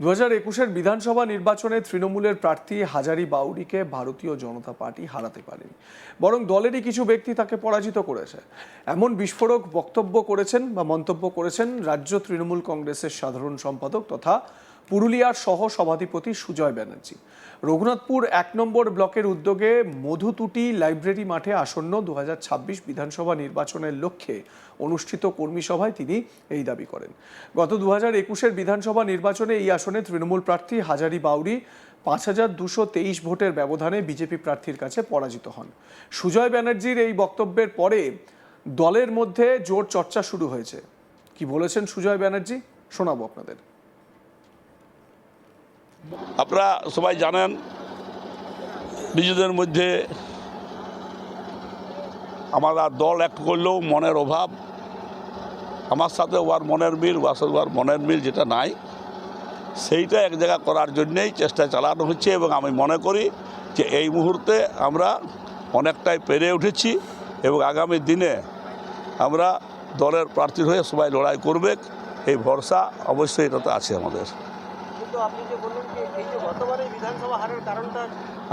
দু হাজার একুশের বিধানসভা নির্বাচনে তৃণমূলের প্রার্থী হাজারি বাউরিকে ভারতীয় জনতা পার্টি হারাতে পারেনি। বরং দলেরই কিছু ব্যক্তি তাকে পরাজিত করেছে। এমন বিস্ফোরক বক্তব্য করেছেন বা মন্তব্য করেছেন রাজ্য তৃণমূল কংগ্রেসের সাধারণ সম্পাদক তথা পুরুলিয়ার সহ সভাধিপতি সুজয় ব্যানার্জি। রঘুনাথপুর এক নম্বর ব্লকের উদ্যোগে মধুতুটি লাইব্রেরি মাঠে আসন্ন দু হাজার ছাব্বিশ বিধানসভা নির্বাচনের লক্ষ্যে অনুষ্ঠিত কর্মী সভায় তিনি এই দাবি করেন। গত দু হাজার একুশের বিধানসভা নির্বাচনে এই আসনে তৃণমূল প্রার্থী হাজারি বাউরি পাঁচ হাজার দুশো তেইশ ভোটের ব্যবধানে বিজেপি প্রার্থীর কাছে পরাজিত হন। সুজয় ব্যানার্জির এই বক্তব্যের পরে দলের মধ্যে জোর চর্চা শুরু হয়েছে। কি বলেছেন সুজয় ব্যানার্জি? শোনাবো আপনাদের। আপনারা সবাই জানেন নিজেদের মধ্যে আমরা দল এক করলেও মনের অভাব। আমার সাথে ওয়ার মনের মিল সাথে ওয়ার মনের মিল যেটা নাই, সেইটা এক জায়গা করার জন্যেই চেষ্টা চালানো হচ্ছে এবং আমি মনে করি যে এই মুহূর্তে আমরা অনেকটাই পেরে উঠেছি এবং আগামী দিনে আমরা দলের প্রার্থীর হয়ে সবাই লড়াই করবে। এই ভরসা অবশ্যই এটাতে আছে আমাদের।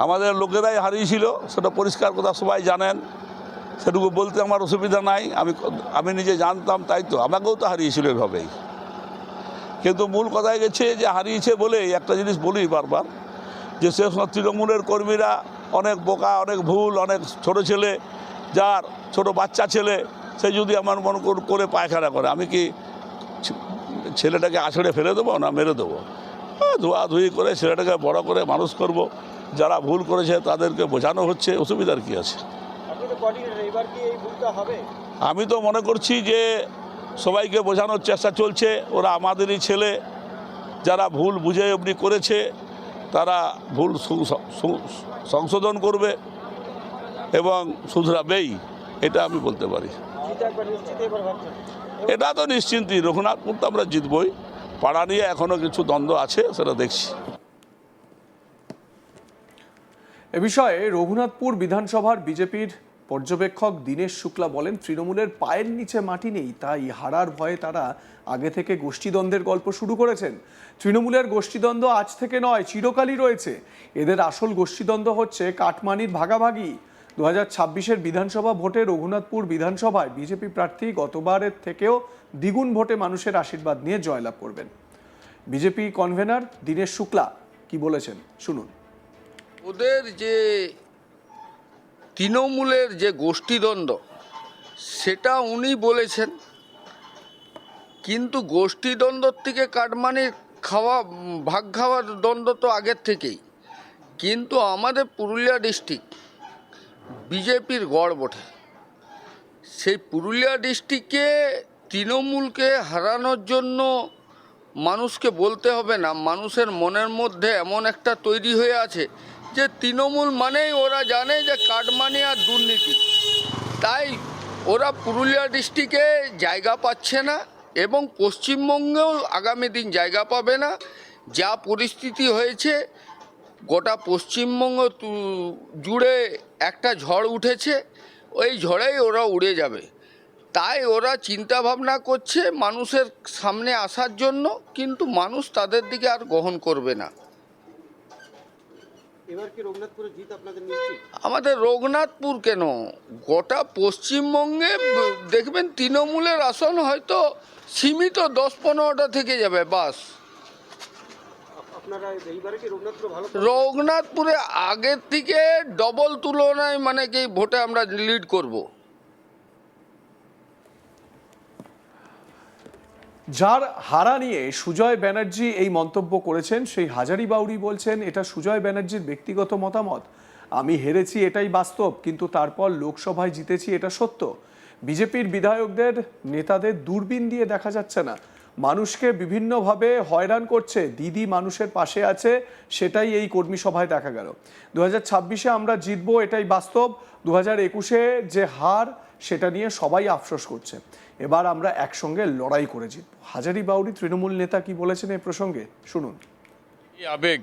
আমাদের লোকেরাই হারিয়েছিল, সেটা পরিষ্কার কথা সবাই জানেন। সেটুকু বলতে আমার অসুবিধা নাই, আমি আমি নিজে জানতাম, তাই তো। আমাকেও তো হারিয়েছিল এভাবেই। কিন্তু মূল কথায় গেছে যে হারিয়েছে বলেই, একটা জিনিস বলি বারবার, যে সে তৃণমূলের কর্মীরা অনেক বোকা, অনেক ভুল, অনেক ছোট ছেলে, যার ছোট বাচ্চা ছেলে, সে যদি আমার মন করে পায়খানা করে, আমি কি ছেলেটাকে আছড়ে ফেলে দেবো না মেরে দেবো? ধোয়াধুয়ি করে ছেলেটাকে বড় করে মানুষ করব যারা ভুল করেছে তাদেরকে বোঝানো হচ্ছে অসুবিধার কি আছে? আমি তো মনে করছি যে সবাইকে বোঝানোর চেষ্টা চলছে ওরা আমাদেরই ছেলে যারা ভুল বুঝে অবধি করেছে তারা ভুল সংশোধন করবে এবং শুধরাবেই এটা আমি বলতে পারি। এটা তো নিশ্চিন্তই রঘুনাথপুর তো আমরা জিতবই। পাড়া নিয়ে এখনও কিছু দ্বন্দ্ব আছে, সেটা দেখছি। এ বিষয়ে রঘুনাথপুর বিধানসভার বিজেপির পর্যবেক্ষক দীনেশ শুক্লা বলেন, তৃণমূলের পায়ের নিচে মাটি নেই, তাই হারার ভয়ে তারা আগে থেকে গোষ্ঠীদ্বন্দ্বের গল্প শুরু করেছেন। তৃণমূলের গোষ্ঠীদ্বন্দ্ব আজ থেকে নয়, চিরকালই রয়েছে। এদের আসল গোষ্ঠীদ্বন্দ্ব হচ্ছে কাটমানির ভাগাভাগি। দু হাজার বিধানসভা ভোটে রঘুনাথপুর বিধানসভায় বিজেপি প্রার্থী গতবারের থেকেও দ্বিগুণ ভোটে মানুষের আশীর্বাদ নিয়ে জয়লাভ করবেন। বিজেপি কনভেনার দীনেশ শুক্লা কি বলেছেন? শুনুন। ওদের যে তৃণমূলের যে গোষ্ঠীদ্বন্দ্ব, সেটা উনি বলেছেন। কিন্তু গোষ্ঠীদ্বন্দ্বর থেকে কাটমানির খাওয়া, ভাগ খাওয়ার দ্বন্দ্ব তো আগের থেকেই। কিন্তু আমাদের পুরুলিয়া ডিস্ট্রিক্ট বিজেপির গড় বটে। সেই পুরুলিয়া ডিস্ট্রিক্টে তৃণমূলকে হারানোর জন্য মানুষকে বলতে হবে না, মানুষের মনের মধ্যে এমন একটা তৈরি হয়ে আছে যে তৃণমূল মানেই ওরা জানে যে কাটমানি আর দুর্নীতি। তাই ওরা পুরুলিয়া ডিস্ট্রিক্টে জায়গা পাচ্ছে না এবং পশ্চিমবঙ্গেও আগামী দিন জায়গা পাবে না। যা পরিস্থিতি হয়েছে, গোটা পশ্চিমবঙ্গ জুড়ে একটা ঝড় উঠেছে, ওই ঝড়েই ওরা উড়ে যাবে। তাই ওরা চিন্তা ভাবনা করছে মানুষের সামনে আসার জন্য কিন্তু মানুষ তাদের দিকে আর গ্রহণ করবে না। আমাদের রঘুনাথপুর কেন? গোটা পশ্চিমবঙ্গে দেখবেন তৃণমূলের আসন হয়তো সীমিত দশ পনেরোটা থেকে যাবে বাস। রঘুনাথপুরে আগের থেকে ডবল তুলনায় মানে কি ভোটে আমরা লিড করব। যার হারা নিয়ে সুজয় ব্যানার্জি এই মন্তব্য করেছেন, সেই হাজারি বাউরি বলছেন, এটা সুজয় ব্যানার্জির ব্যক্তিগত মতামত। আমি হেরেছি, এটাই বাস্তব, কিন্তু তারপর লোকসভায় জিতেছি, এটা সত্য। বিজেপির বিধায়কদের, নেতাদের দূরবীন দিয়ে দেখা যাচ্ছে না। মানুষকে বিভিন্নভাবে হয়রান করছে, দিদি মানুষের পাশে আছে, সেটাই এই কর্মী সভায় দেখা গেল। দু হাজার ছাব্বিশে আমরা জিতবো এটাই বাস্তব দু হাজার একুশে যে হার, সেটা নিয়ে সবাই আফসোস করছে। এবার আমরা একসঙ্গে লড়াই করে জিতব। হাজারি বাউরি, তৃণমূল নেতা কি বলেছেন এই প্রসঙ্গে? শুনুন। এই আবেগ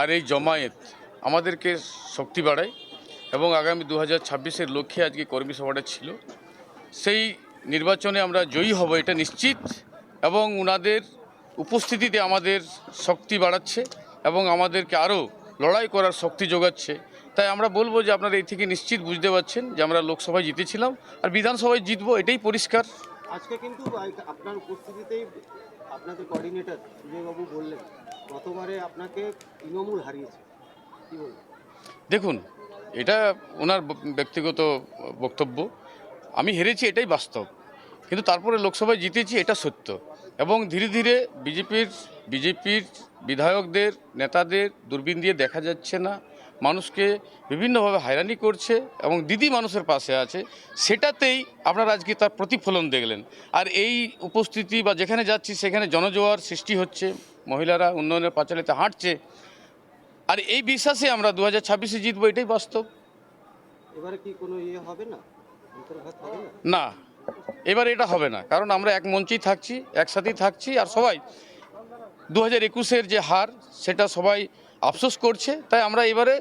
আর এই জমায়েত আমাদেরকে শক্তি বাড়ায় এবং আগামী দু হাজার ছাব্বিশের লক্ষ্যে আজকে কর্মী সভাটা ছিল। সেই নির্বাচনে আমরা জয়ী হব, এটা নিশ্চিত। এবং ওনাদের উপস্থিতিতে আমাদের শক্তি বাড়াচ্ছে এবং আমাদেরকে আরও লড়াই করার শক্তি যোগাচ্ছে। তাই আমরা বলব যে আপনারা এই থেকে নিশ্চিত বুঝতে পারছেন যে আমরা লোকসভায় জিতেছিলাম আর বিধানসভায় জিতবো এটাই পরিষ্কার। আজকে কিন্তু আপনার উপস্থিতিতেই আপনাদের কোঅর্ডিনেটর বিজয়বাবু বললেন গতবারে আপনাকে তৃণমূল হারিয়েছে। কি বলবেন? দেখুন এটা ওনার ব্যক্তিগত বক্তব্য। আমি হেরেছি এটাই বাস্তব। কিন্তু তারপরে লোকসভায় জিতেছি এটা সত্য। এবং ধীরে ধীরে বিজেপির বিজেপির বিধায়কদের নেতাদের দূরবীন দিয়ে দেখা যাচ্ছে না। মানুষকে বিভিন্নভাবে হয়রানি করছে এবং দিদি মানুষের পাশে আছে। সেটাতেই আপনারা আজকে তার প্রতিফলন দেখলেন। আর এই উপস্থিতি বা যেখানে যাচ্ছি সেখানে জনজোয়ার সৃষ্টি হচ্ছে। মহিলারা উন্নয়নের পাঁচালিতে হাঁটছে। আর এই বিশ্বাসে আমরা দু হাজার ছাব্বিশে জিতবো এটাই বাস্তব। এবারে কি কোনো ইয়ে হবে না? না। এবার এটা হবে না কারণ আমরা এক মঞ্চেই থাকছি একসাথেই থাকছি আর সবাই দু হাজার একুশের যে হার সেটা সবাই আফসোস করছে তাই আমরা এবারে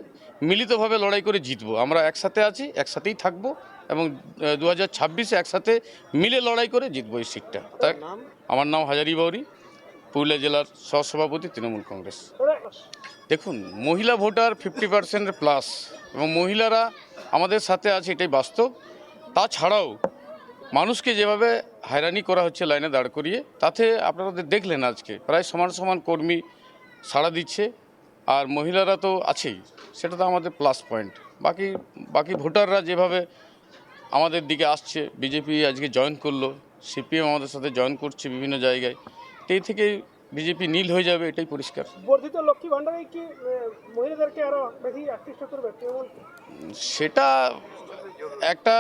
মিলিতভাবে লড়াই করে জিতবো। আমরা একসাথে আছি একসাথেই থাকব এবং দু হাজার ছাব্বিশে একসাথে মিলে লড়াই করে জিতবো এই সিটটা। তাই আমার নাম হাজারি বাউরি পুরুলিয়া জেলার সহসভাপতি তৃণমূল কংগ্রেস। দেখুন মহিলা ভোটার ফিফটি পার্সেন্টের প্লাস এবং মহিলারা আমাদের সাথে আছে এটাই বাস্তব। তাছাড়াও মানুষকে যেভাবে হয়রানি করা হচ্ছে লাইনে দাঁড় করিয়ে তাতে আপনারা দেখলেন আজকে। প্রায় সমান সমান কর্মী সাড়া দিচ্ছে আর মহিলারা তো আছেই। সেটা তো আমাদের প্লাস পয়েন্ট বাকি বাকি ভোটাররা যেভাবে আমাদের দিকে আসছে বিজেপি আজকে জয়েন করল সিপিএম আমাদের সাথে জয়েন করছে বিভিন্ন জায়গায় এই থেকে বিজেপি নীল হয়ে যাবে এটাই পরিষ্কার। বর্ধিত লক্ষ্মী ভান্ডারে কি মহিলাদেরকে আরও বেশি আকৃষ্ট করবে সেটা একটা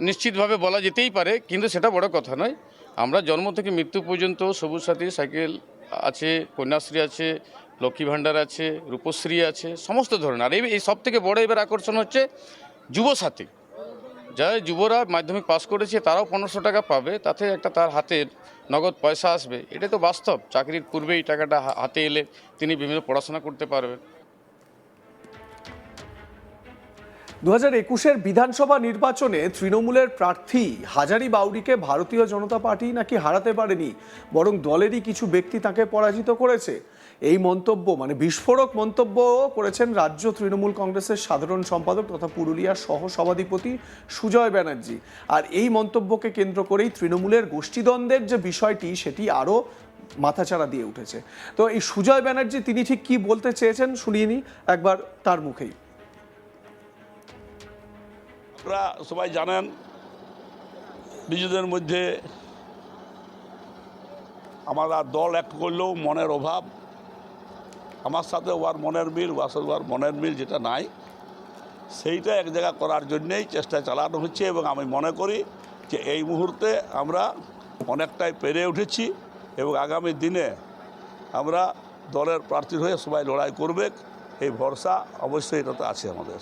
নিশ্চিতভাবে বলা যেতেই পারে, কিন্তু সেটা বড় কথা নয়। আমরা জন্ম থেকে মৃত্যু পর্যন্ত সবুজ সাথী, সাইকেল আছে, কন্যাশ্রী আছে, লক্ষ্মী ভাণ্ডার আছে, রূপশ্রী আছে, সমস্ত ধরনের। আর এই- সব থেকে বড় এবার আকর্ষণ হচ্ছে যুবসাথী যারা যুবরা মাধ্যমিক পাস করেছে, তারাও পনেরোশো টাকা পাবে, তাতে একটা তার হাতে নগদ পয়সা আসবে। এটা তো বাস্তব। চাকরির পূর্বে এই টাকাটা হাতে এলে তিনি বিভিন্ন পড়াশোনা করতে পারবেন। দু হাজার একুশের বিধানসভা নির্বাচনে তৃণমূলের প্রার্থী হাজারি বাউরিকে ভারতীয় জনতা পার্টি নাকি হারাতে পারেনি, বরং দলেরই কিছু ব্যক্তি তাকে পরাজিত করেছে। এই মন্তব্য মানে বিস্ফোরক মন্তব্য করেছেন রাজ্য তৃণমূল কংগ্রেসের সাধারণ সম্পাদক তথা পুরুলিয়ার সহ সভাধিপতি সুজয় ব্যানার্জি। আর এই মন্তব্যকে কেন্দ্র করেই তৃণমূলের গোষ্ঠীদ্বন্দ্বের যে বিষয়টি, সেটি আরও মাথাচাড়া দিয়ে উঠেছে। তো এই সুজয় ব্যানার্জি, তিনি ঠিক কি বলতে চেয়েছেন শুনিয়ে একবার তার মুখেই। আপনারা সবাই জানেন, নিজেদের মধ্যে আমরা দল এক করলেও মনের অভাব। আমার সাথে ওয়ার মনের মিল ওয়ার সাথে ওয়ার মনের মিল যেটা নাই। সেইটা এক জায়গা করার জন্যেই চেষ্টা চালানো হচ্ছে এবং আমি মনে করি যে এই মুহূর্তে আমরা অনেকটাই পেরে উঠেছি এবং আগামী দিনে আমরা দলের প্রার্থীর হয়ে সবাই লড়াই করবে, এই ভরসা অবশ্যই এটাতে আছে আমাদের।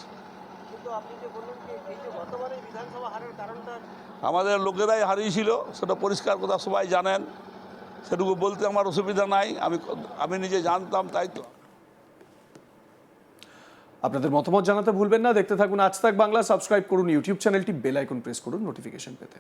আমাদের লোকেরাই হারিয়েছিল সেটা পরিষ্কার কথা সবাই জানেন। সেটুকু বলতে আমার অসুবিধা নাই আমি আমি নিজে জানতাম তাই তো। আপনাদের মতামত জানাতে ভুলবেন না দেখতে থাকুন আজ তাক বাংলা সাবস্ক্রাইব করুন ইউটিউব চ্যানেলটি বেল আইকন প্রেস করুন নোটিফিকেশন পেতে।